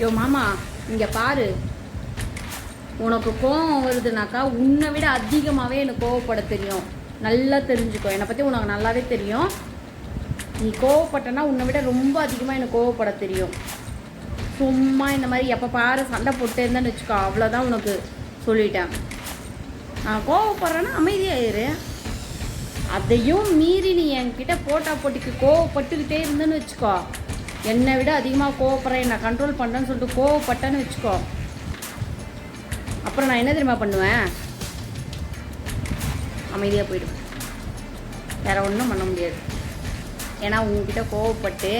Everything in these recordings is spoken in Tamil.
யோ மாமா இங்கே பாரு. உனக்கு கோவம் வருதுனாக்கா உன்னை விட அதிகமாகவே எனக்கு கோவப்பட தெரியும். நல்லா தெரிஞ்சுக்கோ. என்னை பற்றி உனக்கு நல்லாவே தெரியும். நீ கோவப்பட்டனா உன்னை விட ரொம்ப அதிகமாக எனக்கு கோவப்பட தெரியும். சும்மா இந்த மாதிரி எப்போ பாரு சண்டை போட்டு இருந்தேன்னு வச்சுக்கோ. அவ்வளோதான் உனக்கு சொல்லிட்டேன். நான் கோவப்படுறேன்னா அமைதியாயிரு. அதையும் மீறி நீ என்கிட்ட போட்டா போட்டிக்கு கோவப்பட்டுக்கிட்டே இருந்தேன்னு வச்சுக்கோ. என்னை விட அதிகமாக கோவப்படுறேன் நான் கண்ட்ரோல் பண்ணுறேன்னு சொல்லிட்டு கோவப்பட்டேன்னு வச்சுக்கோ. அப்புறம் நான் என்ன தெரியுமா பண்ணுவேன்? அமைதியாக போயிடுவேன். வேற ஒன்றும் பண்ண முடியாது. ஏன்னா உங்ககிட்ட கோவப்பட்டு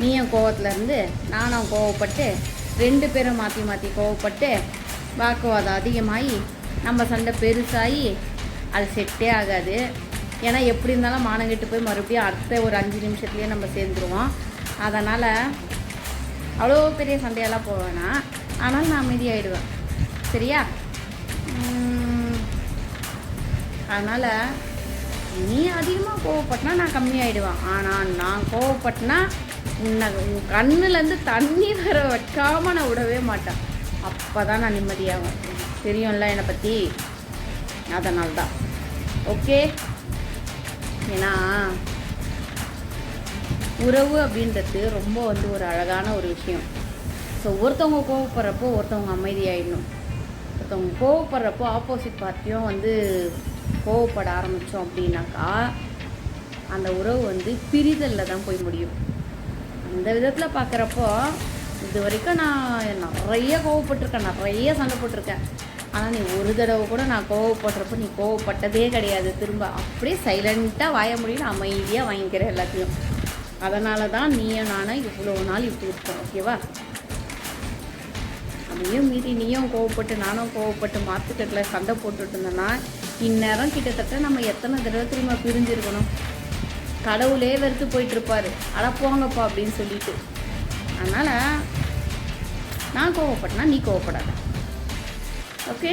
நீ என் கோவத்தில் இருந்து நானும் கோவப்பட்டு ரெண்டு பேரும் மாற்றி மாற்றி கோவப்பட்டு வாக்குவாதம் அதிகமாகி நம்ம சண்டை பெருசாகி அது செட்டே ஆகாது. ஏன்னா எப்படி இருந்தாலும் மானங்கிட்டு போய் மறுபடியும் அடுத்த ஒரு அஞ்சு நிமிஷத்துலேயே நம்ம சேர்ந்துருவோம். அதனால் அவ்வளோ பெரிய சண்டையெல்லாம் போவேனா ஆனால் நான் அமைதியாகிடுவேன் சரியா? அதனால் நீ அதிகமாக கோவப்பட்டினா நான் கம்மியாயிடுவேன். ஆனால் நான் கோவப்பட்டினா உன்னை உன் கண்ணுலேருந்து தண்ணி வர வைக்காமல் நான் விடவே மாட்டேன். அப்போ தான் நான் நிம்மதியாகும் தெரியும்ல என்னை பற்றி அதனால்தான். ஓகே? ஏன்னா உறவு அப்படின்றது ரொம்ப வந்து ஒரு அழகான ஒரு விஷயம். ஸோ ஒருத்தவங்க கோவப்படுறப்போ ஒருத்தவங்க அமைதியாயிடணும். ஒருத்தவங்க கோவப்படுறப்போ ஆப்போசிட் பார்ட்டியும் வந்து கோவப்பட ஆரம்பித்தோம் அப்படின்னாக்கா அந்த உறவு வந்து பிரிதலில் தான் போய் முடியும். அந்த விதத்தில் பார்க்குறப்போ இது வரைக்கும் நான் நிறைய கோவப்பட்டிருக்கேன் நிறைய சண்டை போட்டிருக்கேன். ஆனால் நீ ஒரு தடவை கூட நான் கோவப்படுறப்போ நீ கோவப்பட்டதே கிடையாது திரும்ப. அப்படியே சைலண்ட்டாக வாய முடியும் அமைதியாக வாங்கிக்கிறேன் எல்லாத்தையும். அதனால தான் நீயும் நானும் இவ்வளோ நாள் இப்படி இருக்கோம் ஓகேவா அதையும் மீறி நீயும் கோவப்பட்டு நானும் கோவப்பட்டு மார்க்கெட்டில் சண்டை போட்டுட்டு இருந்தேன்னா இந்நேரம் கிட்டத்தட்ட நம்ம எத்தனை தடவை திரும்ப பிரிஞ்சிருக்கணும்? கடவுளே வெறுத்து போயிட்டுருப்பார் அட போங்கப்பா அப்படின்னு சொல்லிட்டு. அதனால் நான் கோவப்பட்டேன்னா நீ கோவப்படாத. ஓகே